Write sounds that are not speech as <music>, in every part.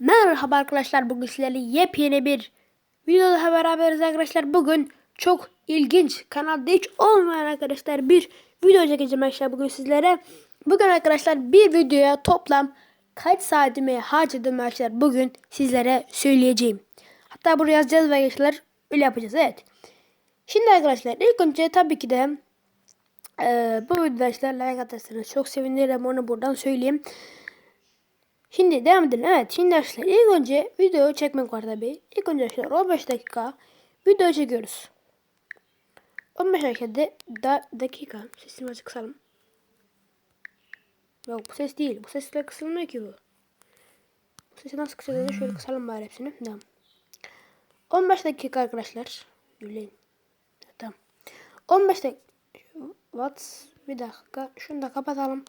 Merhaba arkadaşlar bugün sizlerle yepyeni bir videoda beraberiz arkadaşlar. Bugün çok ilginç kanalda hiç olmayan arkadaşlar bir video çekeceğim arkadaşlar bugün sizlere. Bugün arkadaşlar bir videoya toplam kaç saatimi harcadım arkadaşlar bugün sizlere söyleyeceğim. Hatta buraya yazacağız ve arkadaşlar öyle yapacağız evet. Şimdi arkadaşlar ilk önce tabii ki de eee, bu videoda arkadaşlar like atarsanız çok sevinirim onu buradan söyleyeyim. Şimdi devam edelim. Evet şimdi arkadaşlar ilk önce video çekmek var tabi. İlk önce arkadaşlar 15 dakika video çekiyoruz. 15 dakika de, da, dakika. Sesini azıcık kısalım. Yok bu ses değil. Bu sesle kısılmıyor ki bu. Bu sesi nasıl kısılıyor? Şöyle kısalım bari hepsini. Tamam. 15 dakika arkadaşlar. Yürüyün. Tamam. 15 dakika. What? Bir dakika. Şunu da kapatalım.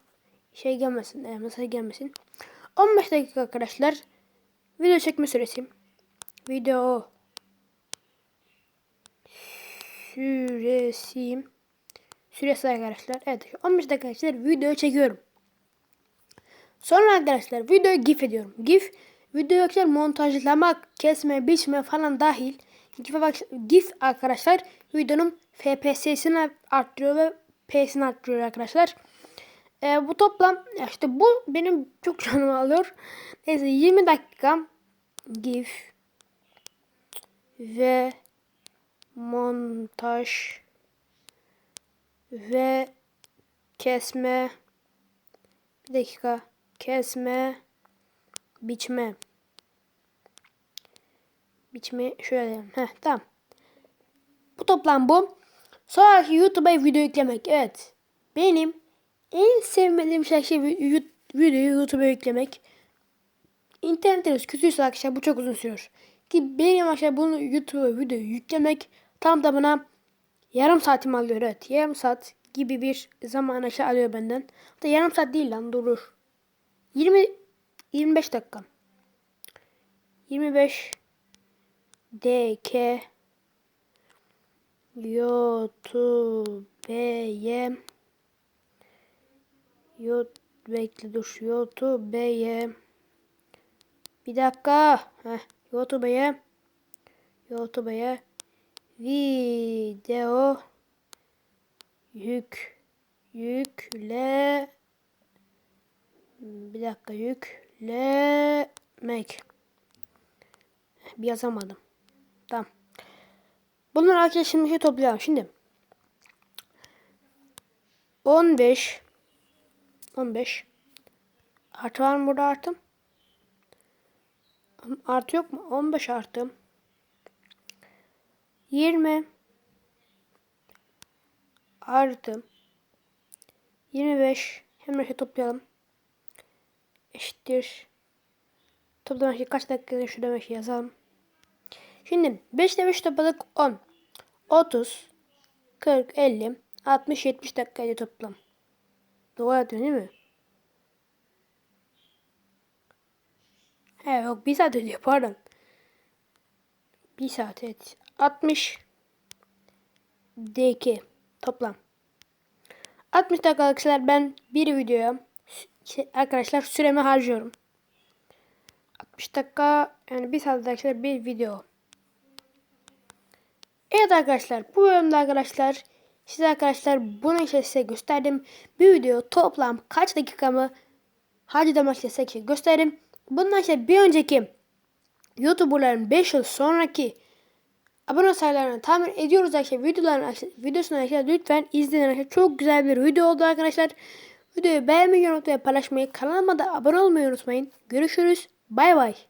Şey gelmesin. E, mesaj gelmesin. 15 dakika arkadaşlar. Video çekme süresi. Video süresi süresi arkadaşlar. Evet 15 dakika arkadaşlar video çekiyorum. Sonra arkadaşlar videoyu gif ediyorum. Gif video arkadaşlar montajlamak, kesme, biçme falan dahil. Gif, gif arkadaşlar videonun FPS'sini arttırıyor ve P'sini arttırıyor arkadaşlar. Ee, bu toplam işte bu benim çok <laughs> canımı alıyor. Neyse 20 dakika gif ve montaj ve kesme bir dakika kesme biçme. Biçme şöyle heh, tamam. Bu toplam bu. Sonraki YouTube'a video yüklemek. Evet. Benim en sevmediğim şey, şey vi- videoyu YouTube'a yüklemek. İnternetiniz kötüyse arkadaşlar bu çok uzun sürüyor. Ki benim arkadaşlar bunu YouTube'a videoyu yüklemek tam tamına yarım saatimi alıyor evet. Yarım saat gibi bir zaman aşağı alıyor benden. Hatta yarım saat değil lan durur. 20 25 dakika. 25 DK YouTube'ye Yot bekle dur YouTube'ye bir dakika. Heh, YouTube'ye YouTube'ye video yük yükle. Bir dakika yüklemek. Bir yazamadım. Tamam. Bunları arkadaşlar şimdi şey toplayalım. Şimdi 15 15. Artı var mı burada artım? Artı yok mu? 15 artı. 20 artı 25 hemen şey toplayalım. Eşittir. Toplamak için kaç dakika şu demek yazalım. Şimdi 5 ile 5 topladık 10. 30 40 50 60 70 dakikaydı toplam. Doğru yapıyor değil mi? He yok bir saat ödüyor pardon. Bir saat evet. 60 DK toplam. 60 dakika arkadaşlar ben bir videoya şey, arkadaşlar süremi harcıyorum. 60 dakika yani bir saat arkadaşlar bir video. Evet arkadaşlar bu bölümde arkadaşlar size arkadaşlar bunu işte size gösterdim. Bir video toplam kaç dakikamı harcadım size şey gösterdim. Bundan işte bir önceki YouTuber'ların 5 yıl sonraki abone sayılarını tahmin ediyoruz arkadaşlar. Videoların videosunu arkadaşlar lütfen izleyin arkadaşlar. Çok güzel bir video oldu arkadaşlar. Videoyu beğenmeyi, unutmayın, paylaşmayı, kanalıma da abone olmayı unutmayın. Görüşürüz. Bay bay.